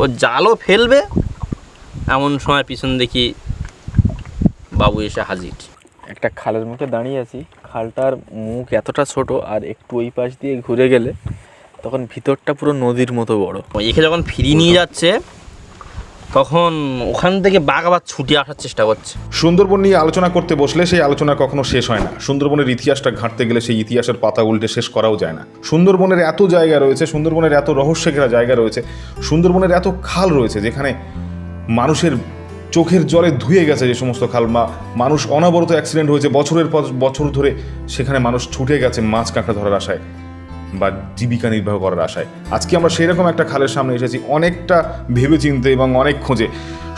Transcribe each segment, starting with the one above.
ও জালও ফেলবে। এমন সময় পিছন দেখি বাবু এসে হাজির। একটা খালের মুখে দাঁড়িয়ে আছি। খালটার মুখ এতটা ছোট আর একটু ওই পাশ দিয়ে ঘুরে গেলে তখন ভিতরটা পুরো নদীর মতো বড়। একে যখন ফিরিয়ে নিয়ে যাচ্ছে তখন ওখান থেকে বাঘ আবার ছুটে আসার চেষ্টা করছে। সুন্দরবন নিয়ে আলোচনা করতে বসলে সেই আলোচনা কখনো শেষ হয় না। সুন্দরবনের ইতিহাসটা ঘাঁটতে গেলে সেই ইতিহাসের পাতা উল্টে শেষ করাও যায় না। সুন্দরবনের এত জায়গা রয়েছে, সুন্দরবনের এত রহস্য ঘেরা জায়গা রয়েছে, সুন্দরবনের এত খাল রয়েছে যেখানে মানুষের চোখের জলে ধুয়ে গেছে যে সমস্ত খাল। মা, মানুষ অনবরত অ্যাক্সিডেন্ট হয়েছে বছরের পর বছর ধরে সেখানে মানুষ ছুটে গেছে মাছ কাঁকড়া ধরার আশায়। বা জীবিকা নির্বাহ করার আশায়। আজকে আমরা সেরকম একটা খালের সামনে এসেছি, অনেকটা ভেবেচিন্তে এবং অনেক খোঁজে।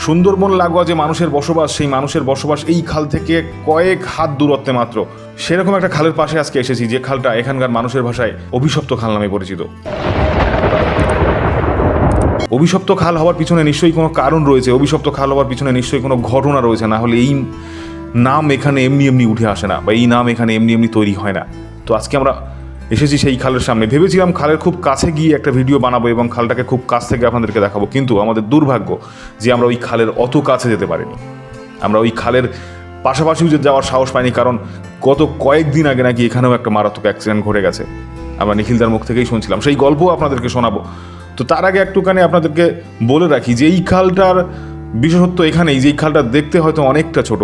সুন্দরবন লাগোয়া যে মানুষের বসবাস, সেই মানুষের বসবাস এই খাল থেকে কয়েক হাত দূরত্বে মাত্র। সেরকম একটা খালের পাশে আজকে এসেছি যে খালটা এখানকার মানুষের ভাষায় অভিশপ্ত খাল নামে পরিচিত। অভিশপ্ত খাল হওয়ার পিছনে নিশ্চয়ই কোনো কারণ রয়েছে, অভিশপ্ত খাল হওয়ার পিছনে নিশ্চয়ই কোনো ঘটনা রয়েছে, না হলে এই নাম এখানে এমনি এমনি উঠে আসে না, বা এই নাম এখানে এমনি এমনি তৈরি হয় না। তো আজকে আমরা এসেছি সেই খালের সামনে। ভেবেছিলাম খালের খুব কাছে গিয়ে একটা ভিডিও বানাবো এবং খালটাকে খুব কাছ থেকে আপনাদেরকে দেখাবো। কিন্তু আমাদের দুর্ভাগ্য যে আমরা ওই খালের অত কাছে যেতে পারিনি। আমরা ওই খালের পাশাপাশিও যে যাওয়ার সাহস পাইনি, কারণ গত কয়েকদিন আগে নাকি এখানেও একটা মারাত্মক অ্যাক্সিডেন্ট ঘটে গেছে। আমরা নিখিলদার মুখ থেকেই শুনছিলাম। সেই গল্পও আপনাদেরকে শোনাবো। তো তার আগে একটুখানি আপনাদেরকে বলে রাখি যে এই খালটার বিশেষত্ব এখানেই, যে এই খালটা দেখতে হয়তো অনেকটা ছোট,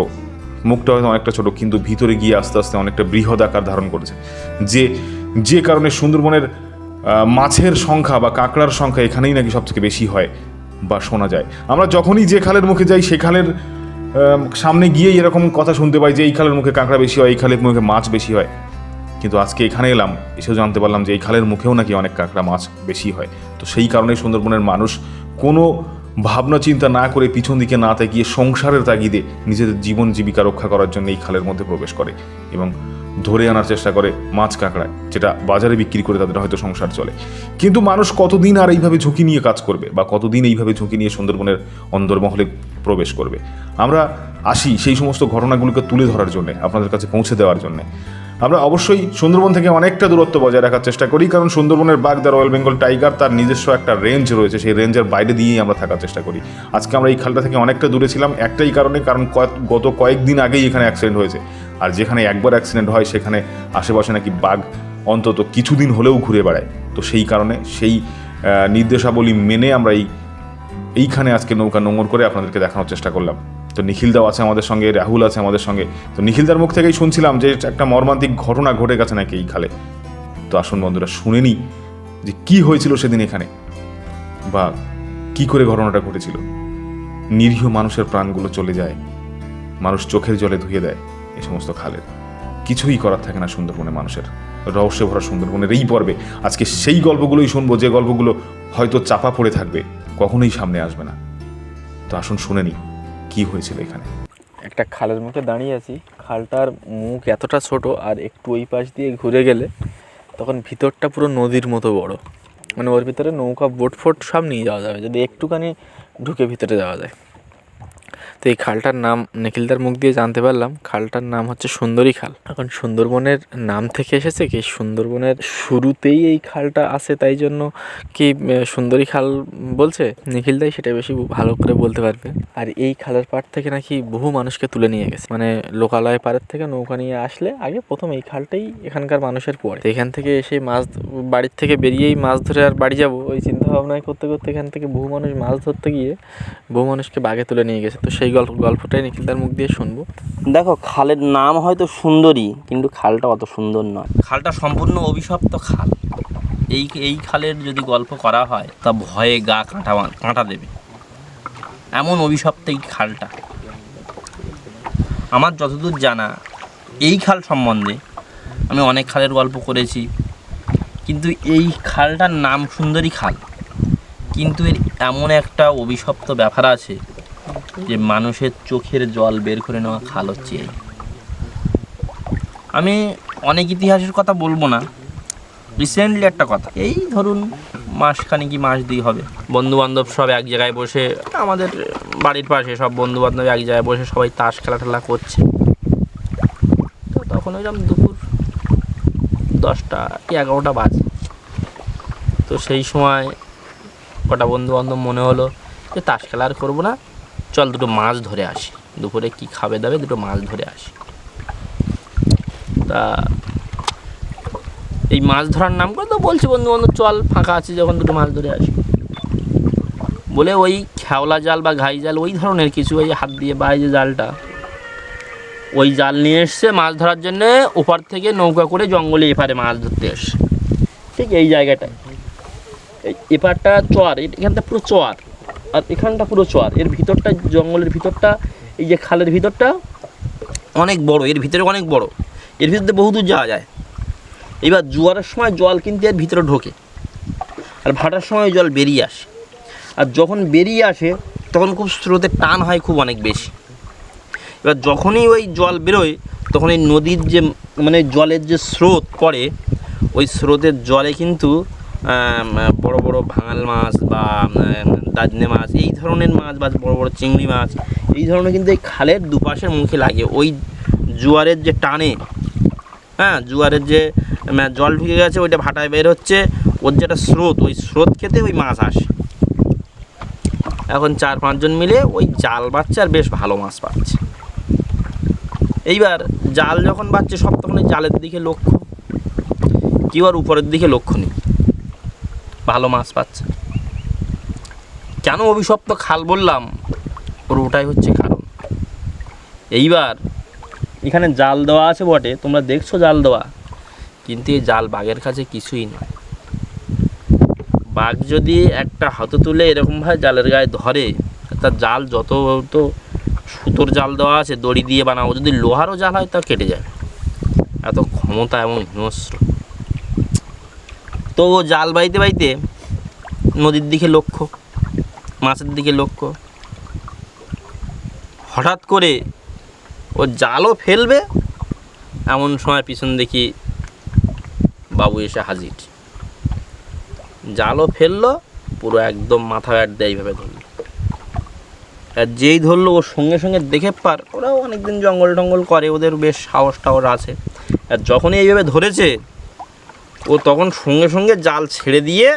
মুখটা হয়তো অনেকটা ছোট, কিন্তু ভিতরে গিয়ে আস্তে আস্তে অনেকটা বৃহৎ আকার ধারণ করেছে। যে যে কারণে সুন্দরবনের মাছের সংখ্যা বা কাঁকড়ার সংখ্যা এখানেই নাকি সব থেকে বেশি হয় বা শোনা যায়। আমরা যখনই যে খালের মুখে যাই, সে খালের সামনে গিয়েই এরকম কথা শুনতে পাই যে এই খালের মুখে কাঁকড়া বেশি হয়, এই খালের মুখে মাছ বেশি হয়। কিন্তু আজকে এখানে এলাম, এসেও জানতে পারলাম যে এই খালের মুখেও নাকি অনেক কাঁকড়া মাছ বেশি হয়। তো সেই কারণেই সুন্দরবনের মানুষ কোনো ভাবনা চিন্তা না করে পিছন দিকে না তাকিয়ে সংসারের তাগিদে নিজেদের জীবন জীবিকা রক্ষা করার জন্য এই খালের মধ্যে প্রবেশ করে এবং ধরে আনার চেষ্টা করে মাছ কাঁকড়ায়, যেটা বাজারে বিক্রি করে তাদের হয়তো সংসার চলে। কিন্তু মানুষ কতদিন আর এইভাবে ঝুঁকি নিয়ে কাজ করবে বা কতদিন এইভাবে ঝুঁকি নিয়ে সুন্দরবনের অন্দরমহলে প্রবেশ করবে? আমরা আসি সেই সমস্ত ঘটনাগুলোকে তুলে ধরার জন্য, আপনাদের কাছে পৌঁছে দেওয়ার জন্য। আমরা অবশ্যই সুন্দরবন থেকে অনেকটা দূরত্ব বজায় রাখার চেষ্টা করি, কারণ সুন্দরবনের বাঘ দ্য রয়্যাল বেঙ্গল টাইগার তার নিজস্ব একটা রেঞ্জ রয়েছে, সেই রেঞ্জের বাইরে দিয়েই আমরা থাকার চেষ্টা করি। আজকে আমরা এই খালটা থেকে অনেকটা দূরে ছিলাম, একটাই কারণে, কারণ গত কয়েকদিন আগেই এখানে অ্যাক্সিডেন্ট হয়েছে। আর যেখানে একবার অ্যাক্সিডেন্ট হয়, সেখানে আশেপাশে নাকি বাঘ অন্তত কিছুদিন হলেও ঘুরে বেড়ায়। তো সেই কারণে সেই নির্দেশাবলী মেনে আমরা এই, এইখানে আজকে নৌকা নোংর করে আপনাদেরকে দেখানোর চেষ্টা করলাম। তো নিখিলদাও আছে আমাদের সঙ্গে, রাহুল আছে আমাদের সঙ্গে। তো নিখিলদার মুখ থেকেই শুনছিলাম যে একটা মর্মান্তিক ঘটনা ঘটে গেছে নাকি এই খালে। তো আসুন বন্ধুরা, শুনে নিই যে কি হয়েছিল সেদিন এখানে বা কি করে ঘটনাটা ঘটেছিল। নিরীহ মানুষের প্রাণগুলো চলে যায়, মানুষ চোখের জলে ধুয়ে দেয়। এই সমস্ত খালের কিছুই করার থাকে না সুন্দরবনে মানুষের। রহস্য ভরা সুন্দরবনের এই পর্বে আজকে সেই গল্পগুলোই শুনব, যে গল্পগুলো হয়তো চাপা পড়ে থাকবে, কখনোই সামনে আসবে না। তো আসুন শুনে নিই, কি হয়েছিল এখানে? একটা খালের মুখে দাঁড়িয়ে আছি। খালটার মুখ এতটা ছোট আর একটু ওই পাশ দিয়ে ঘুরে গেলে তখন ভিতরটা পুরো নদীর মতো বড়। মানে ওর ভিতরে নৌকা, বোট, ফোট সব নিয়ে যাওয়া যাবে। যদি একটুখানি ঢুকে ভিতরে যাওয়া যায়। তো এই খালটার নাম নিখিলদার মুখ দিয়ে জানতে পারলাম। খালটার নাম হচ্ছে সুন্দরী খাল। এখন সুন্দরবনের নাম থেকে এসেছে কি সুন্দরবনের শুরুতেই এই খালটা আছে, তাই জন্য কি সুন্দরী খাল বলছে? নিখিলদাই সেটা বেশি ভালো করে বলতে পারবে। আর এই খালের পাড় থেকে নাকি বহু মানুষকে তুলে নিয়ে গেছে। মানে লোকালয় পাড়ের থেকে নৌকা নিয়ে আসলে আগে প্রথম এই খালটাই এখানকার মানুষের পড়ে এখান থেকে এসে মাছ বাড়ির থেকে বেরিয়েই মাছ ধরে আর বাড়ি যাব। ওই চিন্তা ভাবনায় করতে করতে এখান থেকে বহু মানুষ মাছ ধরতে গিয়ে বহু মানুষকে বাগে তুলে নিয়ে গেছে। তো সেই গল্প গল্পটাই নিখিলদার মুখ দিয়ে শুনব। দেখো খালের নাম হয়তো সুন্দরী কিন্তু খালটা অত সুন্দর নয়। খালটা সম্পূর্ণ অভিশপ্ত খাল। এই এই খালের যদি গল্প করা হয় তা ভয়ে গা কাঁটা কাঁটা দেবে। এমন অভিশপ্ত এই খালটা। আমার যতদূর জানা এই খাল সম্বন্ধে আমি অনেক খালের গল্প করেছি। কিন্তু এই খালটার নাম সুন্দরী খাল। কিন্তু এর এমন একটা অভিশপ্ত ব্যাপার আছে যে মানুষের চোখের জল বের করে নেওয়া খাল হচ্ছে এই আমি অনেক ইতিহাসের কথা বলব না রিসেন্টলি একটা কথা। এই ধরুন মাসখানি কি মাস দুই হবে। বন্ধু বান্ধব সব এক জায়গায় বসে, আমাদের বাড়ির পাশে সব বন্ধু বান্ধব এক জায়গায় বসে সবাই তাস খেলা টেলা করছে। তো তখন ওইরকম দুপুর দশটা কি এগারোটা বাজে। তো সেই সময় কটা বন্ধু বান্ধব মনে হলো যে তাস খেলা আর করব না চল দুটো মাছ ধরে আসি। দুপুরে কি খাবে দাবে দুটো মাছ ধরে আসি। তা এই মাছ ধরার নাম করে তো বলছি বন্ধু বান্ধব চল ফাঁকা আছি যখন দুটো মাছ ধরে আসি। বলে ওই খেওলা জাল বা ঘাই জাল, ওই ধরনের কিছু, ওই হাত দিয়ে বাই যে জালটা, ওই জাল নিয়ে এসছে মাছ ধরার জন্য, ওপার থেকে নৌকা করে জঙ্গলে এপারে মাছ ধরতে এসছে। ঠিক এই জায়গাটায়। এপারটা চর, এখানটা পুরো চর। আর এখানটা পুরো চর। এর ভিতরটা, জঙ্গলের ভিতরটা, এই যে খালের ভিতরটা অনেক বড়, এর ভিতরে অনেক বড়। এর ভিতরে বহু দূর যাওয়া যায়। এবার জোয়ারের সময় জল কিন্তু এর ভিতরে ঢোকে। আর ভাটার সময় জল বেরিয়ে আসে। আর যখন বেরিয়ে আসে, তখন খুব স্রোতের টান হয় খুব অনেক বেশি। এবার যখনই ওই জল বেরোয়, তখন এই নদীর যে মানে জলের যে স্রোত পড়ে, ওই স্রোতের জলে কিন্তু বড় বড় ভাঙাল মাছ বা দাজনে মাছ, এই ধরনের মাছ বা বড় বড় চিংড়ি মাছ, এই ধরনের কিন্তু এই খালের দুপাশের মুখে লাগে। ওই জোয়ারের যে টানে হ্যাঁ জোয়ারের যে জল ঢুকে গেছে, ওইটা ভাটায় বের হচ্ছে, ওর যেটা স্রোত, ওই স্রোত খেতে ওই মাছ আসে। এখন চার পাঁচজন মিলে ওই জাল বাচ্চা আর বেশ ভালো মাছ পাচ্ছে। এইবার জাল যখন বাচ্চে সব তখন জালের দিকে লক্ষ্য। কেউ আর উপরের দিকে লক্ষ্য নেই। ভালো মাছ পাচ্ছে। কেন অভিশপ্ত খাল বললাম? ওর ওটাই হচ্ছে কারণ। এইবার এখানে জাল দেওয়া আছে বটে, তোমরা দেখছ জাল দেওয়া। কিন্তু এই জাল বাঘের কাছে কিছুই নয়। বাঘ যদি একটা হাতে তুলে এরকমভাবে জালের গায়ে ধরে তার জাল যত তো সুতোর জাল দেওয়া আছে, দড়ি দিয়ে বানাবো, যদি লোহারও জাল হয়, তা কেটে যায়। এত ক্ষমতা এবং হিংস্র। তো ও জাল বাইতে বাইতে নদীর দিকে লক্ষ্য, মাছের দিকে লক্ষ্য। হঠাৎ করে ও জালও ফেলবে, এমন সময় পিছন দেখি বাবু এসে হাজির। জালও ফেলল, পুরো একদম মাথা ব্যাট দেয় এইভাবে ধরলো। আর যেই ধরলো ওর সঙ্গে সঙ্গে দেখে পার, ওরাও অনেকদিন জঙ্গল টঙ্গল করে, ওদের বেশ সাহস টাহস আছে। আর যখনই এইভাবে ধরেছে ও তখন সঙ্গে সঙ্গে জাল ছেড়ে দিয়ে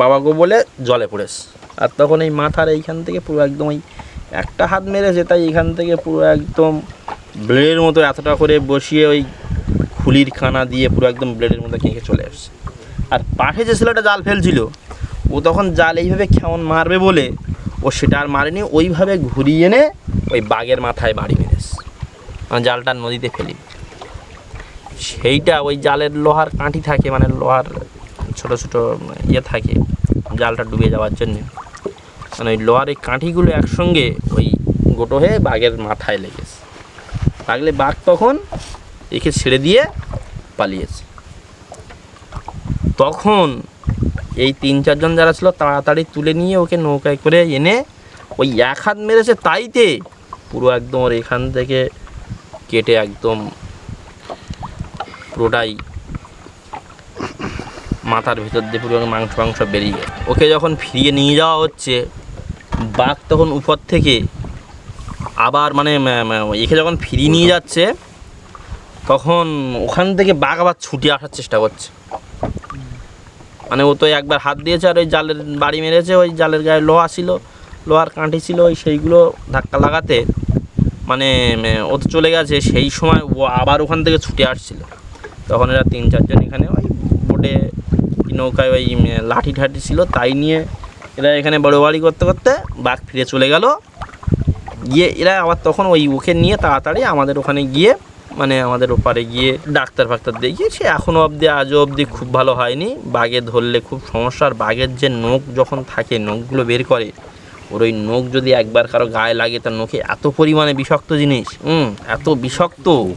বাবাকে বলে জলে পড়েছে আর তখন এই মাথার এইখান থেকে পুরো একদম ওই একটা হাত মেরেছে, তাই এখান থেকে পুরো একদম ব্লেডের মতো এতটা করে বসিয়ে ওই খুলির খানা দিয়ে পুরো একদম ব্লেডের মতো কেঁকে চলে আসছে আর পাশে যে ছেলেটা জাল ফেলছিল, ও তখন জাল এইভাবে কেমন মারবে বলে ও সেটা আর মারেনি, ওইভাবে ঘুরিয়ে এনে ওই বাঘের মাথায় বাড়ি মেরেছে। জালটা নদীতে ফেলি সেইটা ওই জালের লোহার কাঠি থাকে মানে লোহার ছোট ছোট ইয়ে থাকে, জালটা ডুবে যাওয়ার জন্য। মানে ওই লোহার এই কাঠিগুলো একসঙ্গে ওই গোটো হয়ে বাঘের মাথায় লেগেছে। লাগলে বাঘ তখন একে ছেড়ে দিয়ে পালিয়েছে। তখন এই তিন চারজন যারা ছিল তাড়াতাড়ি তুলে নিয়ে ওকে নৌকায় করে এনে ওই এক হাত মেরেছে, তাইতে পুরো একদম ওর এখান থেকে কেটে একদম পুরোটাই মাথার ভিতর দিয়ে পুরো মাংস মাংস বেরিয়ে গেছে ওকে যখন ফিরিয়ে নিয়ে যাওয়া হচ্ছে, বাঘ তখন উপর থেকে আবার মানে একে যখন ফিরিয়ে নিয়ে যাচ্ছে, তখন ওখান থেকে বাঘ আবার ছুটে আসার চেষ্টা করছে। মানে ও তো একবার হাত দিয়েছে আর ওই জালের বাড়ি মেরেছে, ওই জালের গায়ে লোহা ছিল, লোহার কাঁঠি ছিল, ওই সেইগুলো ধাক্কা লাগাতে মানে ও তো চলে গেছে, সেই সময় ও আবার ওখান থেকে ছুটে আসছিল। তখন এরা তিন চারজন এখানে ওই বোটে নৌকায় ওই লাঠি ঠাঠি ছিল, তাই নিয়ে এরা এখানে বড় বাড়ি করতে করতে বাঘ ফিরে চলে গেল। গিয়ে এরা আবার তখন ওই ওকে নিয়ে তাড়াতাড়ি আমাদের ওখানে গিয়ে মানে আমাদের ওপারে গিয়ে ডাক্তার ফাক্তার দেখিয়ে সে এখনও অবধি, আজও অবধি খুব ভালো হয়নি। বাঘে ধরলে খুব সমস্যা, আর বাঘের যে নখ যখন থাকে, নখগুলো বের করে, ওর ওই নখ যদি একবার কারও গায়ে লাগে, তার নখে এত পরিমাণে বিষাক্ত জিনিস হুম এত বিষাক্ত।